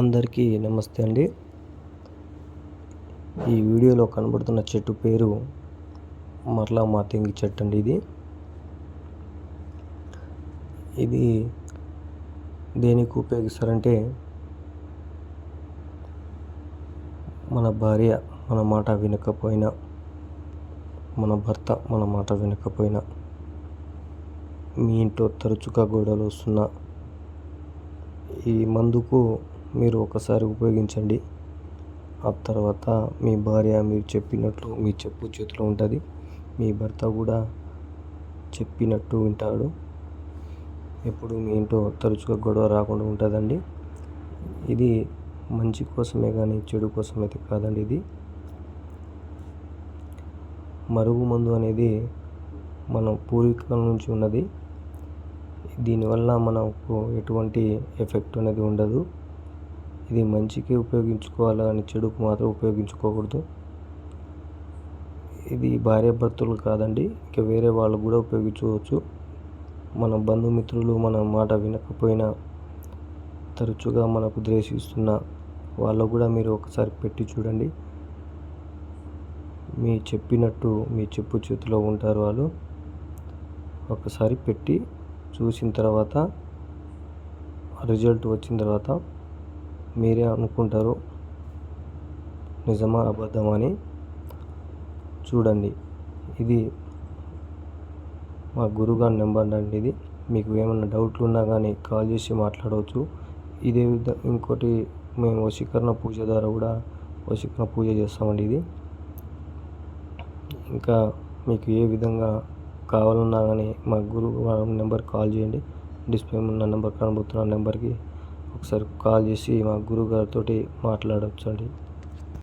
అందరికీ నమస్తే అండి. ఈ వీడియోలో కనబడుతున్న చెట్టు పేరు మరలా మాతింగి చెట్టు అండి ఇది. ఇది దేనికి ఉపయోగిస్తారంటే మన భార్య మన మాట వినకపోయినా మన భర్త మన మాట వినకపోయినా మీ ఇంట్లో తరచుగా గొడవలు వస్తున్నా ఈ మందుకు మీరు ఒకసారి ఉపయోగించండి. ఆ తర్వాత మీ భార్య మీరు చెప్పినట్లు మీ చెప్పు చేతిలో ఉంటుంది. మీ భర్త కూడా చెప్పినట్టు వింటాడు. ఎప్పుడు మీ ఇంట్లో తరచుగా గొడవ రాకుండా ఉంటుందండి. ఇది మంచి కోసమే కానీ చెడు కోసం అయితే కాదండి ఇది. మరుగు మందు అనేది మన పూర్వీకుల నుంచి ఉన్నది. దీనివల్ల మనకు ఎటువంటి ఎఫెక్ట్ అనేది ఉండదు. ఇది మంచికి ఉపయోగించుకోవాలి కానీ చెడుకు మాత్రం ఉపయోగించుకోకూడదు. ఇది భార్యాభర్తలు కాదండి ఇక వేరే వాళ్ళు కూడా ఉపయోగించుకోవచ్చు. మన బంధుమిత్రులు మన మాట వినకపోయినా తరచుగా మనకు ద్వేషిస్తున్న వాళ్ళు కూడా మీరు ఒకసారి పెట్టి చూడండి. మీ చెప్పినట్టు మీ చెప్పు చేతిలో ఉంటారు వాళ్ళు. ఒకసారి పెట్టి చూసిన తర్వాత రిజల్ట్ వచ్చిన తర్వాత మీరే అనుకుంటారు నిజమా అబద్ధమా అని చూడండి. ఇది మా గురుగారి నెంబర్ అండి ఇది. మీకు ఏమైనా డౌట్లు ఉన్నా కానీ కాల్ చేసి మాట్లాడవచ్చు. ఇదే విధ ఇంకోటి మేము వశీకరణ పూజ ద్వారా కూడా వశీకరణ పూజ చేస్తామండి ఇది. ఇంకా మీకు ఏ విధంగా కావాలన్నా కానీ మా గురువు నెంబర్ కాల్ చేయండి. డిస్ప్లే ఉన్న నెంబర్ కనబడుతున్న నెంబర్కి ఒకసారి కాల్ చేసి మా గురువు గారితో మాట్లాడవచ్చు అండి